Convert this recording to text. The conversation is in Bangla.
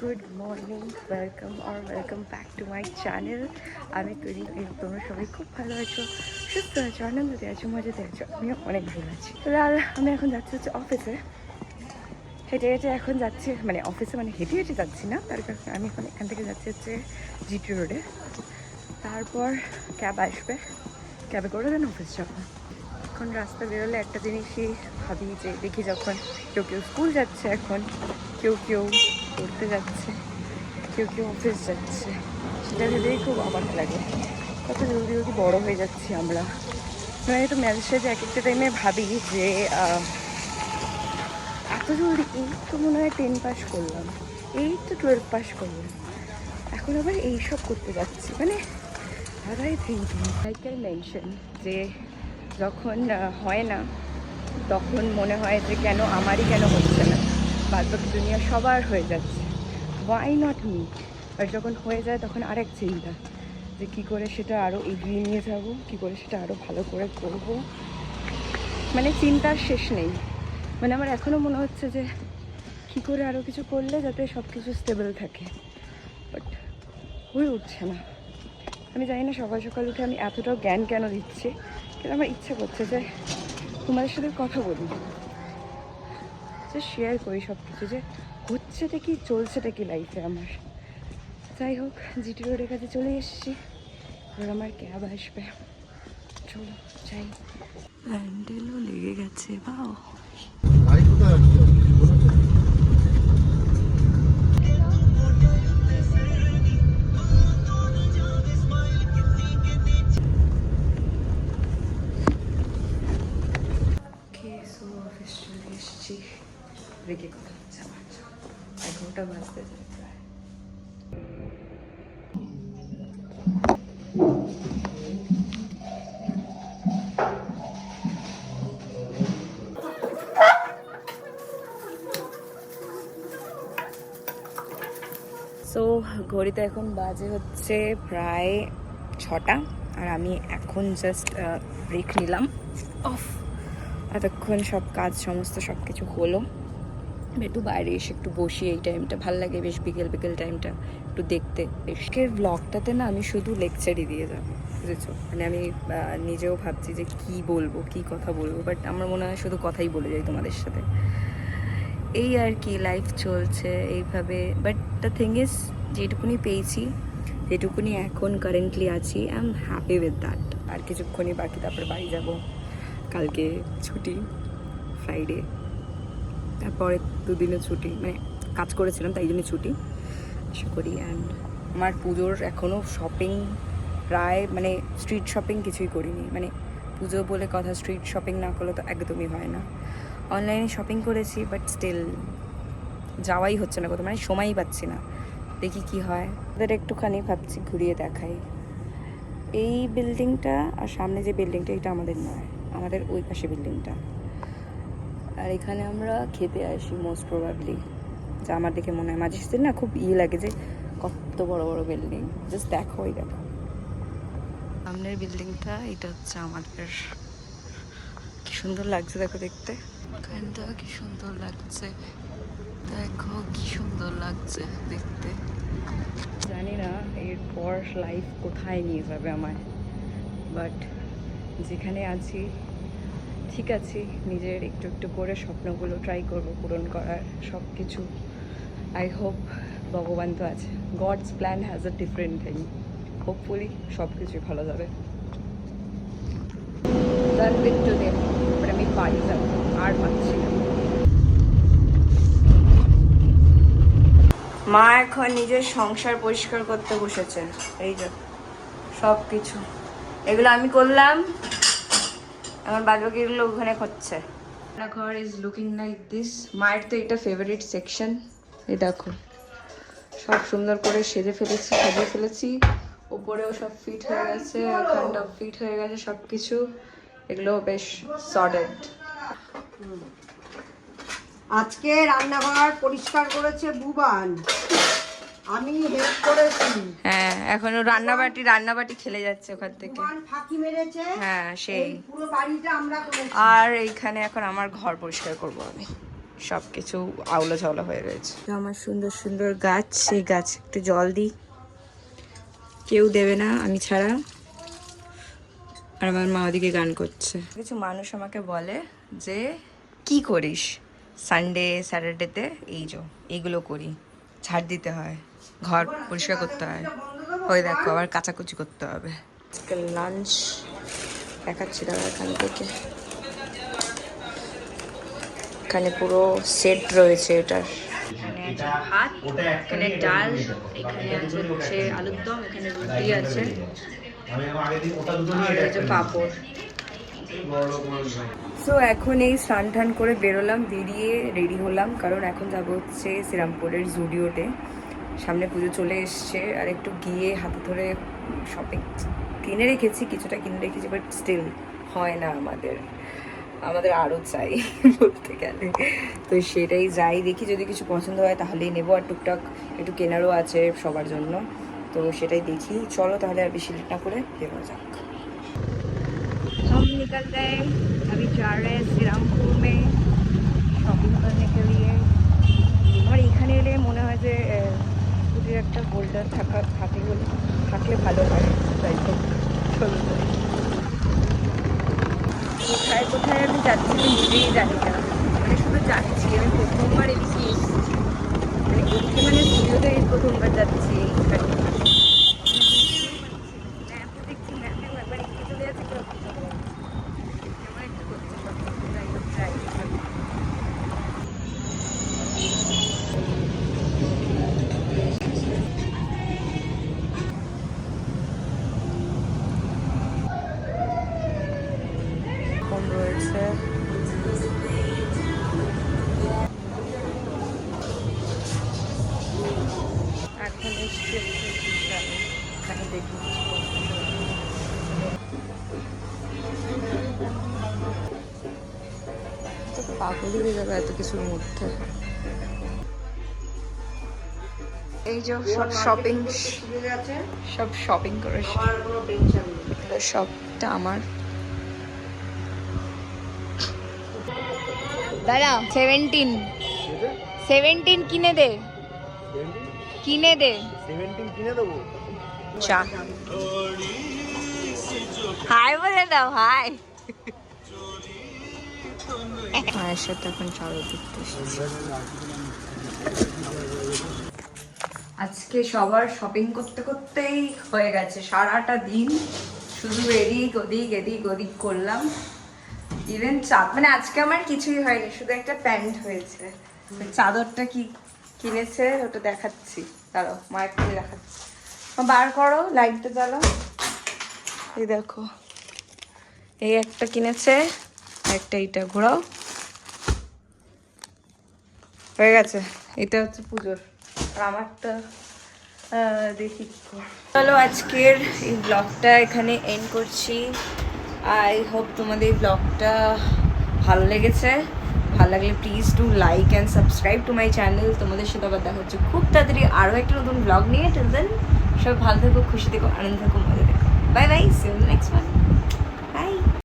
Good morning welcome or welcome back to my channel আমি তৈরি তোমরা সবাই খুব ভালো আছো, সুস্থ আছো আনন্দতে আছো, মজাতে আছো, আমিও অনেক ভালো আছি। তো আর আমি এখন যাচ্ছি হচ্ছে অফিসে হেঁটে হেঁটে এখন যাচ্ছি মানে অফিসে মানে হেঁটে হেঁটে যাচ্ছি না, তার কারণ আমি এখন এখান থেকে যাচ্ছি হচ্ছে জিটি রোডে তারপর ক্যাব আসবে। ক্যাবে করে দেন অফিস যাব। এখন রাস্তা বেরোলে একটা জিনিসই ভাবি যে দেখি যখন কেউ কেউ স্কুল যাচ্ছে, এখন কেউ কেউ পড়তে যাচ্ছে, কেউ কেউ অফিস যাচ্ছে। সেটা ভেবেই খুব অবাক লাগে। কত জলদি জলদি বড় হয়ে যাচ্ছি আমরা। মানে তো ম্যারেজে এক একটা টাইমে ভাবি যে এত জলদি এই তো মনে হয় টেন পাস করলাম, এই তো টুয়েলভ পাস করলাম। এখন আবার এইসব করতে যাচ্ছি। মানে থিঙ্কিং আই ক্যান মেনশন যে যখন হয় না, তখন মনে হয় যে কেন আমারই কেন হচ্ছে না? বাদবাকি দুনিয়া সবার হয়ে যাচ্ছে। ওয়াই নট মি আর যখন হয়ে যায় তখন আরেক চিন্তা, যে কী করে সেটা আরও এগিয়ে নিয়ে যাব? কী করে সেটা আরও ভালো করে করব? মানে চিন্তার শেষ নেই। মানে আমার এখনও মনে হচ্ছে যে কী করে আরও কিছু করলে যাতে সব কিছু স্টেবল থাকে। বাট হয়ে উঠছে না। আমি জানি না সকাল সকাল উঠে আমি এতটাও জ্ঞান কেন দিচ্ছি, কিন্তু আমার ইচ্ছে করছে যে তোমাদের সাথে কথা বলি। যে শেয়ার করি সব কিছু যে হচ্ছেটা কি, চলছেটা কি লাইফে আমার। যাই হোক, জিটি রোডের কাছে চলে এসেছি। এবার আমার ক্যাব আসবে। চলো যাই। প্যান্ডেলও লেগে গেছে বাও রেখে কথা হচ্ছে আমার এগারোটা বাজতে যায় প্রায়। সো ঘড়িতে এখন বাজে হচ্ছে প্রায় ছটা আর আমি এখন জাস্ট ব্রেক নিলাম। অফ এতক্ষণ সব কাজ সমস্ত সব কিছু হলো। একটু বাইরে এসে একটু বসি, এই টাইমটা ভালো লাগে বেশ বিকেল বিকেল টাইমটা একটু দেখতে। আজকের ব্লগটাতে না আমি শুধু লেকচারই দিয়ে যাব, বুঝেছ? মানে আমি নিজেও ভাবছি যে কি বলব, কি কথা বলব বাট আমার মনে হয় শুধু কথাই বলে যাই তোমাদের সাথে। এই আর কি লাইফ চলছে এইভাবে বাট দ্য থিং ইজ যেটুকুনি পেয়েছি যেটুকুনি এখন কারেন্টলি আছি I am happy with that আর কিছুক্ষণই বাকি, তারপর বাড়ি যাব। কালকে ছুটি ফ্রাইডে তারপরে দুদিনের ছুটি মানে কাজ করেছিলাম, তাই জন্য ছুটি। আশা করি অ্যান্ড আমার পুজোর এখনও শপিং প্রায় মানে স্ট্রিট শপিং কিছুই করিনি। মানে পুজো বলে কথা স্ট্রিট শপিং না করলে তো একদমই হয় না। অনলাইনে শপিং করেছি বাট স্টিল যাওয়াই হচ্ছে না কোথাও মানে সময়ই পাচ্ছি না। দেখি কি হয়। ওদের একটুখানি ভাবছি, ঘুরিয়ে দেখাই। এই বিল্ডিংটা আর সামনে যে বিল্ডিংটা এটা আমাদের নয়। আমাদের ওই পাশে বিল্ডিংটা আর এখানে আমরা খেতে আসি মোস্ট প্রবাবলি যা আমার দেখে মনে হয়, মাঝে না খুব ই লাগে যে কত বড় বড় বিল্ডিং জাস্ট দেখো, ওই দেখো। সামনের বিল্ডিংটা এটা হচ্ছে আমাদের। কি সুন্দর লাগছে দেখো দেখতে। এখানটা কি সুন্দর লাগছে। দেখো, কি সুন্দর লাগছে দেখতে। জানি না এরপর লাইফ কোথায় নিয়ে যাবে আমায়। বাট যেখানে আছি ঠিক আছে। নিজের একটু একটু করে স্বপ্নগুলো ট্রাই করব পূরণ করার সব কিছু আই হোপ ভগবান তো আছে। God's plan has a different thing hopefully সব কিছুই ভালো যাবে। একটু আমি বাড়ি যাব আর পাচ্ছি মা এখন নিজের সংসার পরিষ্কার করতে বসেছেন এই যে সব কিছু এগুলো আমি করলাম। এখন বাদবাকিগুলো ওখানে হচ্ছে। ঘর ইজ লুকিং লাইক দিস মায়ের তো এটা ফেভারিট সেকশন এই দেখো সব সুন্দর করে সেজে ফেলেছি সাজিয়ে ফেলেছি। উপরেও সব ফিট হয়ে গেছে এখানটা ফিট হয়ে গেছে সব কিছু এগুলো বেশ সর্টেড আজকে রান্নাঘর পরিষ্কার করেছে বুবান। আমি হেল্প করেছি। হ্যাঁ এখনও রান্নাবাটি রান্নাবাটি খেলে যাচ্ছে ওখান থেকে। ফাঁকি মেরেছে। হ্যাঁ সেই। পুরো বাড়িটা আমরা করেছি। আর এইখানে এখন আমার ঘর পরিষ্কার করব আমি। সব কিছু আউলো ঝাউলা হয়ে রয়েছে। আমার সুন্দর সুন্দর গাছ সেই গাছ একটু জল দিই। কেউ দেবে না আমি ছাড়া। আর আমার মা ওদিকে গান করছে। কিছু মানুষ আমাকে বলে যে কি করিস? সানডে স্যাটারডেতে এই যো এইগুলো করি। ছাড় দিতে হয়। ঘর পরিষ্কার করতে হয়। ওই দেখো আবার কাচাকুচি করতে হবে। আজকে লাঞ্চ দেখাচ্ছি দাদা এখান থেকে। এখানে পুরো সেট রয়েছে এটার। এখানে আছে ভাত এখানে ডাল এখানে আছে হচ্ছে আলুর দম এখানে রুটি আছে। আর হচ্ছে পাঁপড়। সো এখন এই স্নান টান করে বেরোলাম বেরিয়ে রেডি হলাম কারণ এখন যাব হচ্ছে শ্রীরামপুরের জুডিওতে সামনে পুজো চলে এসছে আর একটু গিয়ে হাতে ধরে শপিং কিনে রেখেছি কিছুটা কিনে রেখেছি বাট স্টিল হয় না আমাদের আমাদের আরও চাই বলতে গেলে তো সেটাই যাই দেখি যদি কিছু পছন্দ হয় তাহলেই নেবো আর টুকটাক একটু কেনারও আছে সবার জন্য তো সেটাই দেখি চলো তাহলে আর বেশি লেট না করে বেরোনো যাক हम निकल गए अभी जा रहे हैं श्रीरामपुर में শপিং হোল্ডার থাকা থাকে বলে থাকলে ভালো হয়, তাই তো। কোথায় কোথায় আমি যাচ্ছি নিজেই জানি না। মানে শুধু যাচ্ছি, আমি প্রথমবার এসেছি। যাবে এত কিছুর মধ্যে এই যে সব শপিং সব শপিং এগুলো সবটা আমার দাদা সেভেন্টিন সেভেন্টিন কিনে দে। কিনে দে। সেভেন্টিন কিনে দেবো। চা হাই বলে দাও হাই। মায়ের সাথে এখন চালু দেখতে আজকে সবার শপিং করতে করতেই হয়ে গেছে। সারাটা দিন শুধু এদিক ওদিক এদিক ওদিক করলাম। ইভেন চা মানে আজকে আমার কিছুই হয়নি শুধু একটা প্যান্ট হয়েছে। চাদরটা কি কিনেছে ওটা দেখাচ্ছি। দাঁড়াও মা একটু দেখাচ্ছি। বার করো লাইটটা জ্বালাও। এই দেখো, এই একটা কিনেছে, একটা এইটা ঘোরাও। হয়ে গেছে, এটা হচ্ছে পুজোর। আর আমারটা দেখি চলো, আজকের এই ব্লগটা এখানে এন্ড করছি। আই হোপ তোমাদের এই ব্লগটা ভালো লেগেছে। ভালো লাগলে please to like and subscribe to my channel তোমাদের সাথে আবার দেখা হচ্ছে খুব তাড়াতাড়ি আরও একটা নতুন ব্লগ নিয়ে। টিল দেন সবাই ভালো থাকো, খুশি থেকো, আনন্দ থাকো, মজা থাকো। Bye bye see next one